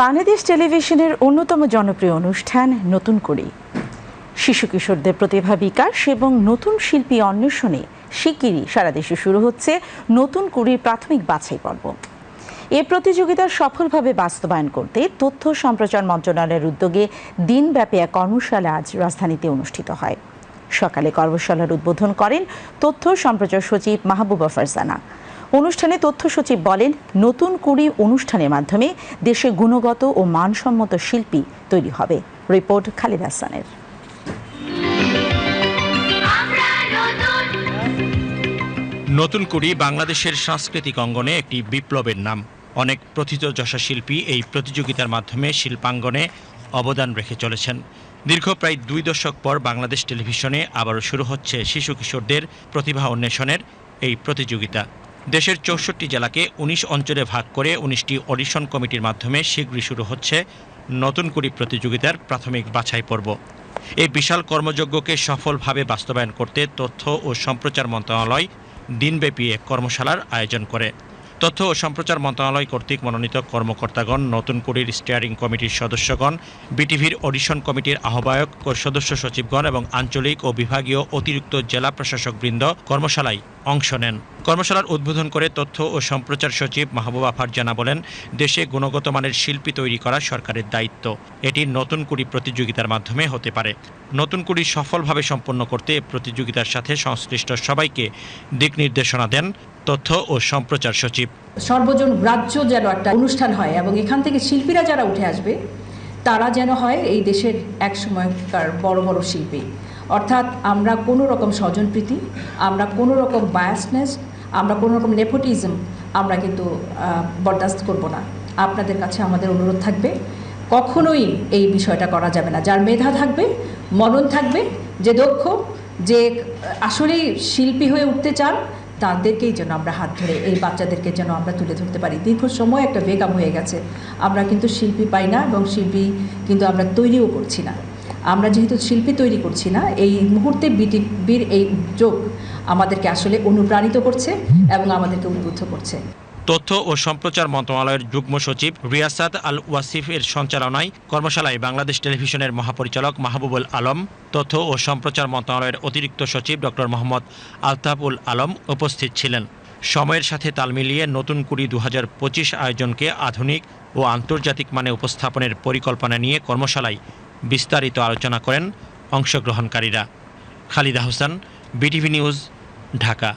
বাংলাদেশ টেলিভিশনের অন্যতম জনপ্রিয় অনুষ্ঠান নতুন করি। শিশু কিশোরদের প্রতিভা বিকাশ এবং নতুন শিল্পী অন্বেষণে শিগগিরই সারা দেশে শুরু হচ্ছে নতুন কুড়ির প্রাথমিক বাছাই পর্ব। এ প্রতিযোগিতা সফলভাবে বাস্তবায়ন করতে তথ্য সম্প্রচার মন্ত্রণালয়ের উদ্যোগে দিনব্যাপী এক কর্মশালা আজ রাজধানীতে অনুষ্ঠিত হয়। সকালে কর্মশালার উদ্বোধন করেন তথ্য সম্প্রচার সচিব মাহবুবা ফারজানা। অনুষ্ঠানে তথ্য সচিব বলেন, নতুন কুড়ি অনুষ্ঠানের মাধ্যমে দেশে গুণগত ও মানসম্মত শিল্পী তৈরি হবে। রিপোর্ট খালিদ হাসানের। নতুন কুড়ি বাংলাদেশের সাংস্কৃতিক অঙ্গনে একটি বিপ্লবের নাম। অনেক প্রথিতযশা শিল্পী এই প্রতিযোগিতার মাধ্যমে শিল্পাঙ্গনে অবদান রেখে চলেছেন। দীর্ঘ প্রায় দুই দশক পর বাংলাদেশ টেলিভিশনে আবারও শুরু হচ্ছে শিশু কিশোরদের প্রতিভা অন্বেষণের এই প্রতিযোগিতা। দেশের চৌষট্টি জেলাকে উনিশ অঞ্চলে ভাগ করে উনিশটি অডিশন কমিটির মাধ্যমে শীঘ্রই শুরু হচ্ছে নতুন কুড়ি প্রতিযোগিতার প্রাথমিক বাছাই পর্ব। এই বিশাল কর্মযজ্ঞকে সফলভাবে বাস্তবায়ন করতে তথ্য ও সম্প্রচার মন্ত্রণালয় দিনব্যাপী এক কর্মশালার আয়োজন করে। তথ্য ও সম্প্রচার মন্ত্রণালয় কর্তৃক মনোনীত কর্মকর্তাগণ, নতুন কুড়ির স্টিয়ারিং কমিটির সদস্যগণ, বিটিভির অডিশন কমিটির আহ্বায়ক ও সদস্য সচিবগণ এবং আঞ্চলিক ও বিভাগীয় অতিরিক্ত জেলা প্রশাসকবৃন্দ কর্মশালায় অংশ নেন। কর্মশালার উদ্বোধন করে তথ্য ও সম্প্রচার সচিব মাহবুবা ফারজানা বলেন, দেশে গুণগত মানের শিল্পী তৈরি করা সরকারের দায়িত্ব। এটি নতুন কুড়ি প্রতিযোগিতার মাধ্যমে হতে পারে। নতুন কুড়ি সফলভাবে সম্পন্ন করতে প্রতিযোগিতার সাথে সংশ্লিষ্ট সবাইকে দিক নির্দেশনা দেন তথ্য ও সম্প্রচার সচিব। সর্বজন গ্রাহ্য যেন একটা অনুষ্ঠান হয় এবং এখান থেকে শিল্পীরা যারা উঠে আসবে, তারা যেন হয় এই দেশের এক সময়কার বড় বড় শিল্পী। অর্থাৎ আমরা কোনো রকম স্বজনপ্রীতি, আমরা কোনো রকম বায়াসনেস আমরা কোনো রকম নেপোটিজম আমরা কিন্তু বরদাস্ত করব না। আপনাদের কাছে আমাদের অনুরোধ থাকবে, কখনোই এই বিষয়টা করা যাবে না। যার মেধা থাকবে, মনন থাকবে, যে দক্ষ, যে আসলেই শিল্পী হয়ে উঠতে চান, তাদেরকেই যেন আমরা হাত ধরে, এই বাচ্চাদেরকে যেন আমরা তুলে ধরতে পারি। দীর্ঘ সময় একটা বেকাম হয়ে গেছে। আমরা কিন্তু শিল্পী পাই না এবং শিল্পী কিন্তু আমরা তৈরিও করছি না। আমরা যেহেতু শিল্পী তৈরি করছি না, এই মুহূর্তে বিটিভির এই যোগ আমাদেরকে আসলে অনুপ্রাণিত করছে এবং আমাদেরকে উদ্বুদ্ধ করছে। তথ্য ও সম্প্রচার মন্ত্রণালয়ের যুগ্ম সচিব রিয়াসাত আল ওয়াসিফের সঞ্চালনায় কর্মশালায় বাংলাদেশ টেলিভিশনের মহাপরিচালক মাহবুবুল আলম, তথ্য ও সম্প্রচার মন্ত্রণালয়ের অতিরিক্ত সচিব ডক্টর মোহাম্মদ আলতাফুল আলম উপস্থিত ছিলেন। সময়ের সাথে তাল মিলিয়ে নতুন কুড়ি দু আয়োজনকে আধুনিক ও আন্তর্জাতিক মানে উপস্থাপনের পরিকল্পনা নিয়ে কর্মশালায় বিস্তারিত আলোচনা করেন অংশগ্রহণকারীরা। Khalida Hossain BTV news Dhaka.